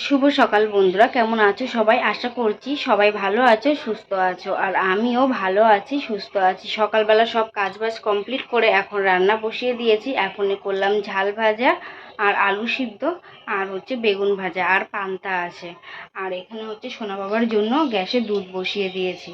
শুভ সকাল বন্ধুরা, কেমন আছো সবাই? আশা করছি সবাই ভালো আছো, সুস্থ আছো। আর আমিও ভালো আছি, সুস্থ আছি। সকালবেলা সব কাজবাজ কমপ্লিট করে এখন রান্না বসিয়ে দিয়েছি। এখনই করলাম ঝাল ভাজা আর আলু সিদ্ধ আর হচ্ছে বেগুন ভাজা আর পান্তা আছে। আর এখানে হচ্ছে সোনা বাবার জন্য গ্যাসে দুধ বসিয়ে দিয়েছি।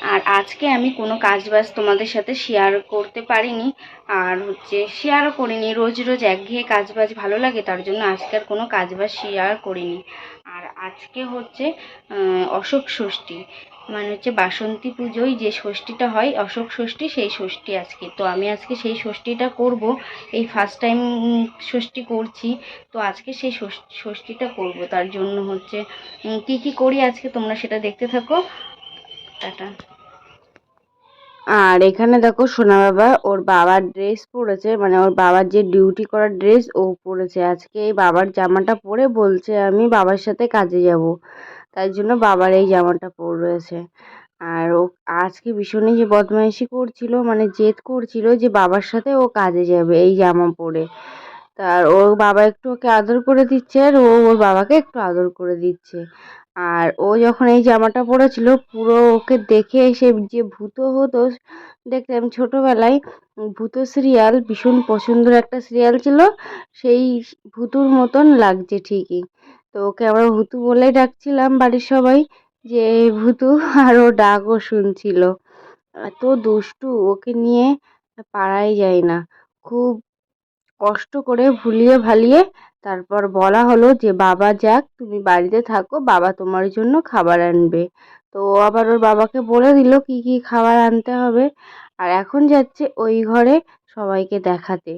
আর আজকে আমি কোনো কাজবাজ তোমাদের সাথে শেয়ার করতে পারিনি, আর হচ্ছে শেয়ারও করিনি, রোজ রোজ একঘেয়ে কাজবাজ ভালো লাগে, তার জন্য আজকে আর কোনো কাজবাজ শেয়ার করিনি। আর আজকে হচ্ছে অশোক ষষ্ঠী মানে হচ্ছে বাসন্তী পুজোয় যে ষষ্ঠীটা হয়, অশোক ষষ্ঠী, সেই ষষ্ঠী আজকে। তো আমি আজকে সেই ষষ্ঠীটা করব, এই ফার্স্ট টাইম ষষ্ঠী করছি, তো আজকে সেই ষষ্- ষষ্ঠীটা করব। তার জন্য হচ্ছে কি কি করি আজকে তোমরা সেটা দেখতে থাকো। আর এখানে দেখো সোনা বাবা, ওর বাবার ড্রেস পরেছে মানে ওর বাবার যে ডিউটি করার ড্রেস ও পরেছে। আজকে এই বাবার জামাটা পরে বলছে আমি বাবার সাথে কাজে যাব। তাই জন্য বাবার এই জামাটা পরে রয়েছে আর ও আজকে ভীষণই যে বদমাইশি করছিল মানে জেদ করছিল যে বাবার সাথে ও কাজে যাবে এই জামা পরে। তার ওর বাবা একটু ওকে আদর করে দিচ্ছে, আর ও ওর বাবাকে একটু আদর করে দিচ্ছে। আর ও যখন এই জামাটা পরেছিল, পুরো ওকে দেখে সে যে ভূত হতো দেখতাম ছোটোবেলায় ভূত সিরিয়াল ভীষণ পছন্দের একটা সিরিয়াল ছিল, সেই ভূতুর মতন লাগছে ঠিকই। তো ওকে আমরা ভূতু বলেই ডাকছিলাম বাড়ির সবাই যে, ভূতু, আর ও ডাকও শুনছিল। এত দুষ্টু ওকে নিয়ে পারাই যায় না। খুব কষ্ট করে ভুলিয়ে ভালিয়ে তারপর বলা হলো যে, বাবা, যাক, তুমি বাড়িতে থাকো, বাবা তোমার জন্য খাবার আনবে। তো আবার ওর বাবাকে বলে দিল, কি কি খাবার আনতে হবে? আর এখন যাচ্ছে ওই ঘরে সবাইকে দেখাতে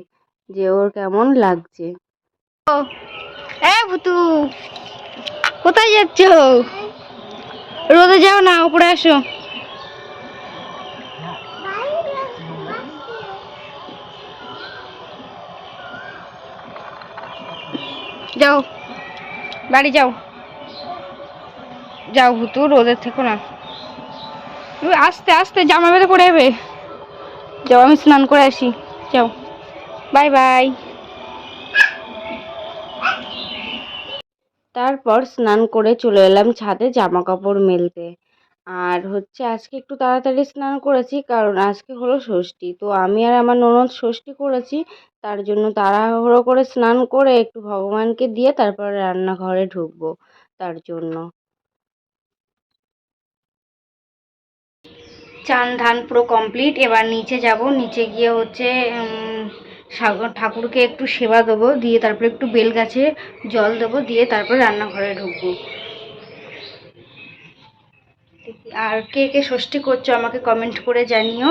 যে ওর কেমন লাগছে। ভুতু, কোথায় যাচ্ছ? রোদে যাও না, উপরে আসো। যাও। বাড়ি যাও। যাও ভুতু রোদের থেকো না। আস্তে আস্তে জামা বেঁধে পড়ে যাবে। যাও, আমি স্নান করে আসি। যাও। Bye bye. তারপর স্নান করে চলে এলাম ছাদে জামা কাপড় মেলতে। আর হচ্ছে আজকে একটু তাড়াতাড়ি স্নান করেছি, কারণ আজকে হলো ষষ্ঠী। তো আমি আর আমার ননদ ষষ্ঠী করেছি তার জন্য তাড়াহুড়ো করে স্নান করে একটু ভগবানকে দিয়ে তারপর রান্নাঘরে ঢুকবো তার জন্য। চান ধান পুরো কমপ্লিট এবার নিচে যাব। নিচে গিয়ে হচ্ছে ঠাকুরকে একটু সেবা দেবো, দিয়ে তারপরে একটু বেল গাছে জল দেবো, দিয়ে তারপর রান্নাঘরে ঢুকবো। আর কে কে ষষ্ঠী করছ আমাকে কমেন্ট করে জানিও।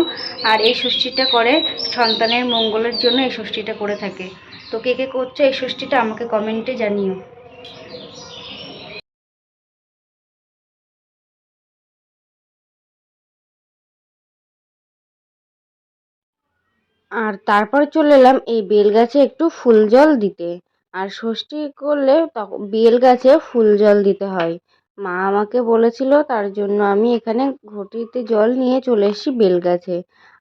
আর এই ষষ্ঠীটা করে সন্তানের মঙ্গলের জন্য এই ষষ্ঠীটা করে থাকে। তো কে কে করছ এই ষষ্ঠীটা আমাকে কমেন্টে জানিও। আর তারপরে চলে এলাম এই বেল গাছে একটু ফুল জল দিতে। আর ষষ্ঠী করলে তখন বেল গাছে ফুল জল দিতে হয়। মা আমাকে বলেছিল তার জন্য আমি এখানে ঘটিতে জল নিয়ে চলে এসেছি বেল গাছে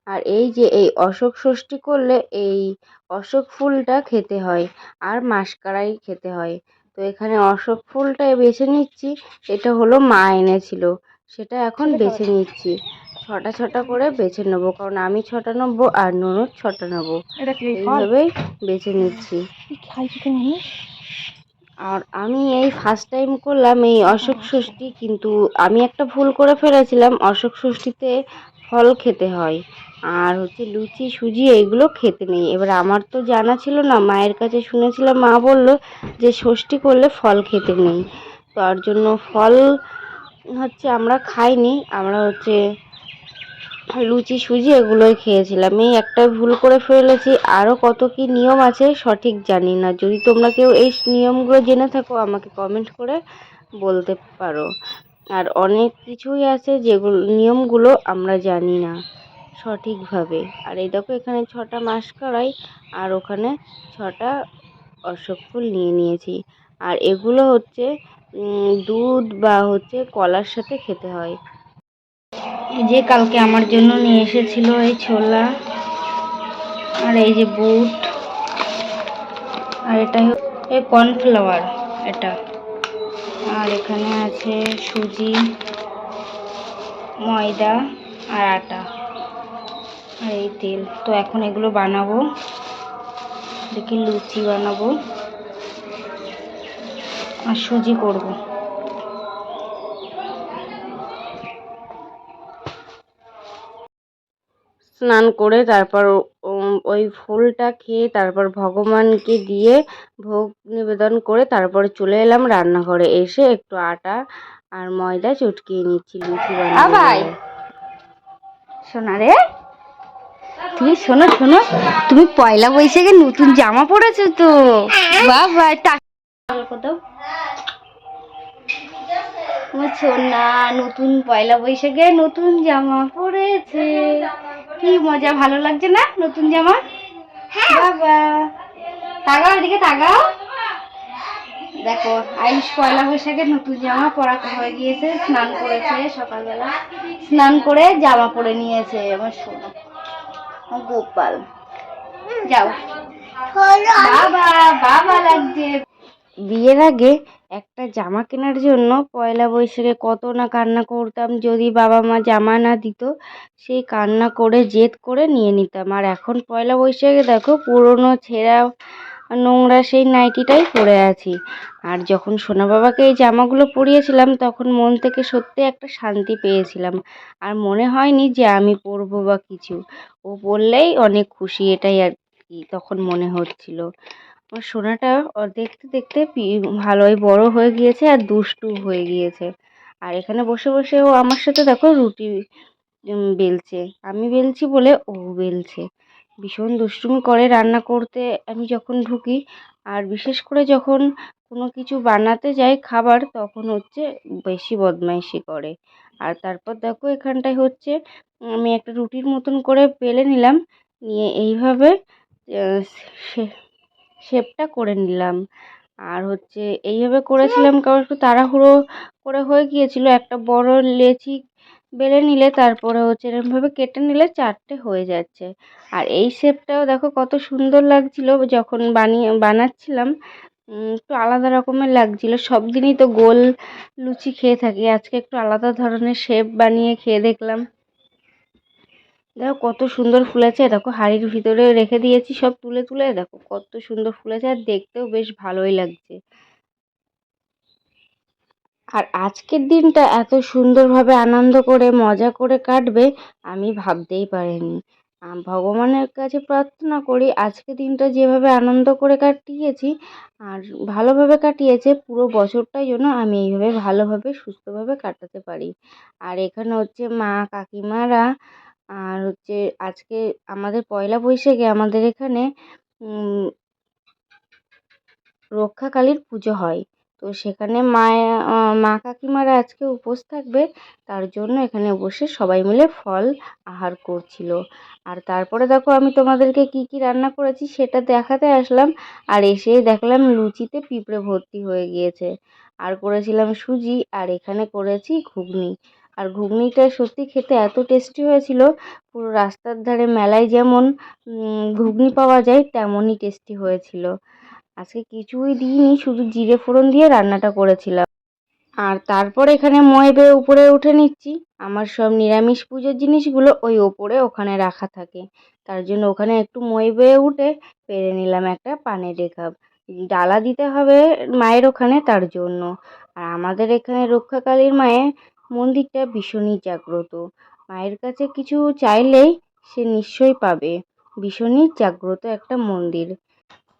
আর এই যে এই অশোক ষষ্ঠী করলে এই অশোক ফুলটা খেতে হয় আর মাসকারাই খেতে হয়। তো এখানে অশোক ফুলটাই বেছে নিচ্ছি এটা হলো মা এনেছিল সেটা এখন বেছে নিচ্ছি। ছটা ছটা করে বেছে নেব কারণ আমি ছটা নেব আর ননদ ছটা নেব। এইভাবেই বেছে নিচ্ছি। আর আমি এই ফার্স্ট টাইম করলাম এই অশোক ষষ্ঠী, কিন্তু আমি একটা ভুল করে ফেলেছিলাম। অশোক ষষ্ঠীতে ফল খেতে হয় আর হচ্ছে লুচি, সুজি এগুলো খেতে নেই। এবার আমার তো জানা ছিল না, মায়ের কাছে শুনেছিলাম, মা বলল যে ষষ্ঠী করলে ফল খেতে নেই। তার জন্য ফল হচ্ছে আমরা খাইনি, আমরা হচ্ছে লুচি, সুজি এগুলোই খেয়েছিলাম। এই একটা ভুল করে ফেলেছি। আরও কত কি নিয়ম আছে সঠিক জানি না। যদি তোমরা কেউ এই নিয়মগুলো জেনে থাকো, আমাকে কমেন্ট করে বলতে পারো। আর অনেক কিছুই আছে যেগুলো, নিয়মগুলো আমরা জানি না সঠিকভাবে। আর এই দেখো, এখানে ছটা মাস করাই আর ওখানে ছটা অশোক ফুল নিয়ে নিয়েছি। আর এগুলো হচ্ছে দুধ বা হচ্ছে কলার সাথে খেতে হয়। যে কালকে আমার জন্য নিয়ে এসেছিল এই ছোলা, আর এই যে বুট, আর এটা এই কর্নফ্লাওয়ার এটা। আর এখানে আছে সুজি, ময়দা আর আটা আর এই তেল। তো এখন এগুলো বানাবো, দেখি লুচি বানাবো, আর সুজি করব। স্নান করে তারপর ওই ফুলটা খেয়ে তারপর ভগবানকে দিয়ে ভোগ নিবেদন করে তারপরে চলে এলাম রান্নাঘরে। এসে একটু আটা আর ময়দা চটকিয়ে নিচ্ছি লুচি। বলে। শোনা রে। তুমি শোনো শোনো। তুমি পয়লা বৈশাখে নতুন জামা পরেছো তো। বাবা আমার সোনা নতুন পয়লা বৈশাখে নতুন জামা পরেছে। কি মজা ভালো লাগছে না নতুন জামা? বাবা। তাকাও এদিকে তাকাও। দেখো আয়ুষ পয়লা বৈশাখে নতুন জামা পরা হয়ে গিয়েছে স্নান করেছে সকালবেলা। স্নান করে জামা পরে নিয়েছে আমার সোনা গোপাল। যাও। বাবা বাবা লাগছে। বিয়ের আগে একটা জামা কেনার জন্য পয়লা বৈশাখে কত না কান্না করতাম। যদি বাবা মা জামা না দিত, সেই কান্না করে, জেদ করে নিয়ে নিতাম। আর এখন পয়লা বৈশাখে দেখো, পুরনো ছেঁড়া নোংরা সেই নাইটিটাই পরে আছি। আর যখন সোনা বাবাকে এই জামাগুলো পরিয়েছিলাম, তখন মন থেকে সত্যি একটা শান্তি পেয়েছিলাম। আর মনে হয়নি যে আমি পরবো বা কিছু। ও বললেই অনেক খুশি, এটাই আর কি তখন মনে হচ্ছিল। আমার সোনাটা দেখতে দেখতে ভালোই বড় হয়ে গিয়েছে আর দুষ্টু হয়ে গিয়েছে। আর এখানে বসে বসে ও আমার সাথে দেখো রুটি বেলছে। আমি বেলছি বলে ও বেলছে। ভীষণ দুষ্টুমি করে রান্না করতে আমি যখন ঢুকি, আর বিশেষ করে যখন কোনো কিছু বানাতে যাই খাবার, তখন হচ্ছে বেশি বদমাইশি করে। আর তারপর দেখো এখানটায় হচ্ছে, আমি একটা রুটির মতন করে বেলে নিলাম। নিয়ে এইভাবে সে- শেপটা করে নিলাম। আর হচ্ছে এইভাবে করেছিলাম কারণ একটু তাড়াহুড়ো করে হয়ে গিয়েছিল। একটা বড় লেচি বেলে নিলে তারপরে হচ্ছে এরকমভাবে কেটে নিলে চারটে হয়ে যাচ্ছে। আর এই শেপটাও দেখো কত সুন্দর লাগছিল যখন বানিয়ে বানাচ্ছিলাম। একটু আলাদা রকমের লাগছিল। সব দিনই তো গোল লুচি খেয়ে থাকি। আজকে একটু আলাদা ধরনের শেপ বানিয়ে খেয়ে দেখলাম। দেখো কত সুন্দর ফুল ফুলেছে দেখো হাঁড়ির ভিতরে রেখে দিয়েছি, সব তুলে তুলে, দেখো কত সুন্দর ফুলেছে আর দেখতেও বেশ ভালোই লাগছে। আর আজকের দিনটা এত সুন্দরভাবে আনন্দ করে, মজা করে কাটবে, আমি ভাবতেই পারিনি। ভগবানের কাছে প্রার্থনা করি, আজকে দিনটা যেভাবে আনন্দ করে কাটিয়েছি আর ভালোভাবে কাটিয়েছে, পুরো বছরটাই যেন আমি এইভাবে ভালোভাবে, সুস্থভাবে কাটাতে পারি। আর এখানে হচ্ছে মা কাকিমারা আর হচ্ছে আজকে আমাদের পয়লা বৈশাখে আমাদের এখানে রক্ষাকালীর পুজো হয়। তো সেখানে মায়া মা কাকিমারা আজকে উপোস থাকবে, তার জন্য এখানে বসে সবাই মিলে ফল আহার করছিল। আর তারপরে দেখো আমি তোমাদেরকে কি কি রান্না করেছি সেটা দেখাতে আসলাম আর এসেই দেখলাম লুচিতে পিঁপড়ে ভর্তি হয়ে গিয়েছে। আর করেছিলাম সুজি আর এখানে করেছি ঘুগনি। আর ঘুগনিটা সত্যি খেতে এত টেস্টি হয়েছিল, পুরো রাস্তার ধারে মেলায় যেমন ঘুগনি পাওয়া যায়, তেমনই টেস্টি হয়েছিল। আজকে কিছুই দিইনি, শুধু জিরে ফোড়ন দিয়ে রান্নাটা করেছিলাম। আর তারপর এখানে মই বেয়ে উপরে উঠে নিচ্ছি। আমার সব নিরামিষ পুজোর জিনিসগুলো ওই ওপরে ওখানে রাখা থাকে। তার জন্য ওখানে একটু মই বেয়ে উঠে পেরে নিলাম একটা পানের কাপ। ডালা দিতে হবে মায়ের ওখানে তার জন্য। আর আমাদের এখানে রক্ষাকালীর মায়ের মন্দিরটা ভীষণই জাগ্রত। মায়ের কাছে কিছু চাইলেই সে নিশ্চয়ই পাবে। ভীষণই জাগ্রত একটা মন্দির।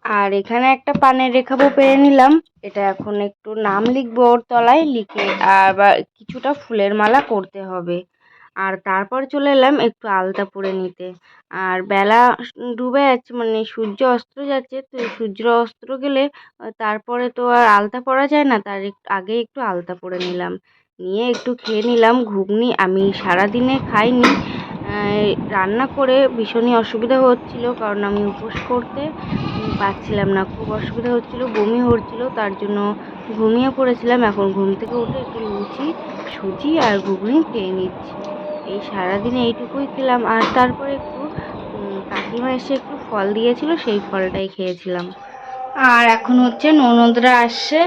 আর এখানে একটা পানের রেখাবো পেরে নিলাম। এটা এখন একটু নাম লিখব ওর তলায়, লিখে আবার কিছুটা ফুলের মালা করতে হবে। আর তারপর চলে এলাম একটু আলতা পরে নিতে। আর বেলা ডুবে যাচ্ছে মানে সূর্য অস্ত যাচ্ছে, তো সূর্য অস্ত গেলে তারপরে তো আর আলতা পরা যায় না, তার আগে একটু আলতা পরে নিলাম। নিয়ে একটু খেয়ে নিলাম। ঘুগনি আমি সারাদিনে খাইনি। রান্না করে ভীষণই অসুবিধা হচ্ছিল কারণ আমি উপোস করতে পারছিলাম না। খুব অসুবিধা হচ্ছিল, বমি হচ্ছিল, তার জন্য ঘুমিয়ে পড়েছিলাম। এখন ঘুম থেকে উঠে একটু লুচি, সুজি আর ঘুগনি খেয়ে নিচ্ছি। এই সারাদিনে এইটুকুই খেলাম। আর তারপরে একটু কাকিমা এসে একটু ফল দিয়েছিল, সেই ফলটাই খেয়েছিলাম। আর এখন হচ্ছে ননদরা আসছে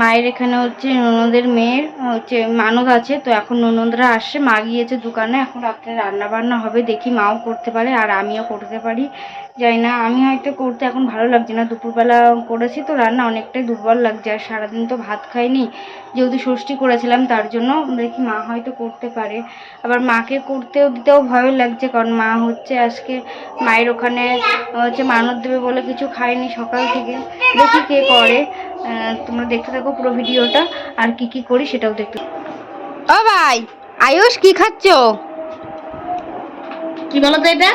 মায়ের এখানে হচ্ছে ননদের মেয়ের হচ্ছে মানদ আছে, তো এখন ননদরা আসছে, মা গিয়েছে দোকানে, এখন রাত্রে রান্না বান্না হবে, দেখি মাও করতে পারে আর আমিও করতে পারি। জানি না আমি হয়তো করতে এখন ভালো লাগছে না। দুপুরবেলা করেছি তো রান্না অনেকটাই দুর্বল লাগছে আর সারাদিন তো ভাত খাইনি। যেহেতু ষষ্ঠী করেছিলাম তার জন্য দেখি মা হয়তো করতে পারে। আবার মাকে করতেও দিতেও ভয় লাগছে কারণ মা হচ্ছে আজকে মায়ের ওখানে হচ্ছে মানত দেবে বলে কিছু খায়নি সকাল থেকে। দেখি কে করে। তোমরা দেখতে থাকো পুরো ভিডিওটা আর কি কি করি সেটাও দেখতে ও ভাই আয়ুষ কি খাচ্ছ? কি বলো তো এটা?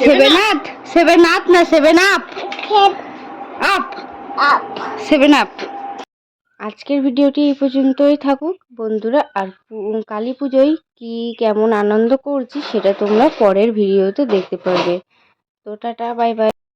সেভেন আপ সেভেন আপ না seven up? Up. Seven up. আজকের ভিডিওটি এই পর্যন্তই থাকুক। বন্ধুরা আর কালী পুজোয় কি কেমন আনন্দ করছি সেটা তোমরা পরের ভিডিওতে দেখতে পারবে। তো টাটা বাই বাই।